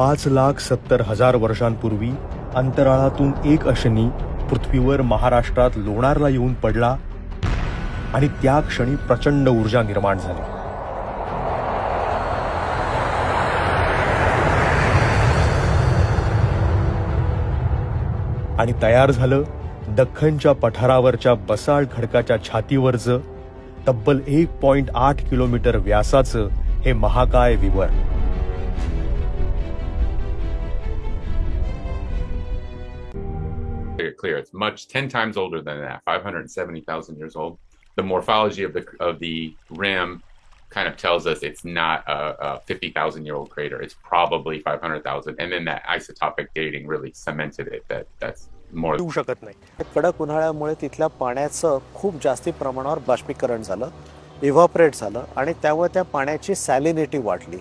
पाच लाख सत्तर हजार वर्षांपूर्वी अंतराळातून एक अशनी पृथ्वीवर महाराष्ट्रात लोणारला येऊन पडला आणि त्या क्षणी प्रचंड ऊर्जा निर्माण झाली. आणि तयार झालं दख्खनच्या पठारावरच्या बसाळ खडकाच्या छातीवरचं तब्बल एक पॉइंट आठ किलोमीटर व्यासाचं हे महाकाय विवर. Clear, clear. It's much ten times older than that, five hundred and seventy thousand years old. The morphology of the of the rim kind of tells us it's not a, a fifty thousand year old crater. It's probably five hundred thousand, and then that isotopic dating really cemented it. That that's more. येऊ शकत नाही कडक उन्हाळ्यामुळे तिथल्या पाण्याचं खूप जास्ती प्रमाणावर बाष्पीकरण झालं इव्हॉपरेट झालं आणि त्यामुळे त्या पाण्याची सॅलिनिटी वाढली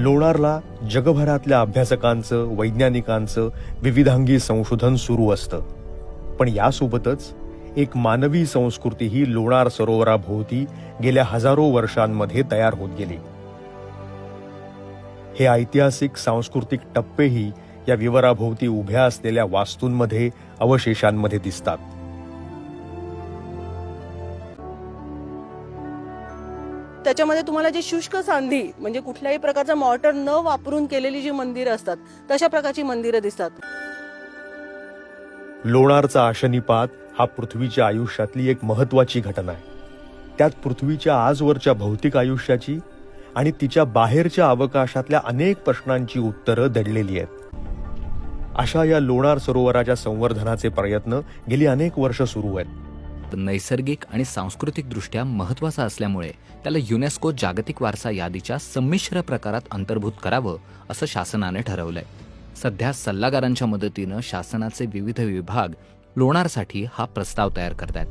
लोणारला जगभरातल्या अभ्यासकांचं वैज्ञानिकांचं विविधांगी संशोधन सुरू असतं. पण यासोबतच एक मानवी संस्कृतीही लोणार सरोवराभोवती गेल्या हजारो वर्षांमध्ये तयार होत गेली. हे ऐतिहासिक सांस्कृतिक टप्पेही या विवराभोवती उभ्या असलेल्या वास्तूंमध्ये अवशेषांमध्ये दिसतात. त्याच्यामध्ये तुम्हाला जी शुष्क सांधी म्हणजे कुठल्याही प्रकारचं मॉर्टर न वापरून केलेली जी मंदिरं असतात तशा प्रकारची मंदिरं दिसतात. लोणारचा आशनीपात हा पृथ्वीच्या आयुष्यातली एक महत्वाची घटना आहे. त्यात पृथ्वीच्या आजवरच्या भौतिक आयुष्याची आणि तिच्या बाहेरच्या अवकाशातल्या अनेक प्रश्नांची उत्तरं दडलेली आहेत. अशा या लोणार सरोवराच्या संवर्धनाचे प्रयत्न गेली अनेक वर्ष सुरू आहेत. नैसर्गिक आणि सांस्कृतिक दृष्ट्या महत्त्वाचा असल्यामुळे त्याला युनेस्को जागतिक वारसा यादीच्या संमिश्र प्रकारात अंतर्भूत करावं असं शासनाने ठरवलंय. सध्या सल्लागारांच्या मदतीनं शासनाचे विविध विभाग लोणारसाठी हा प्रस्ताव तयार करतायत.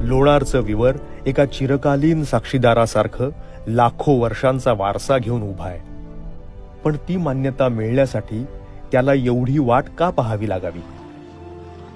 लोणारचं विवर एका चिरकालीन साक्षीदारासारखं लाखो वर्षांचा वारसा घेऊन उभा आहे. पण ती मान्यता मिळण्यासाठी त्याला एवढी वाट का पाहावी लागावी?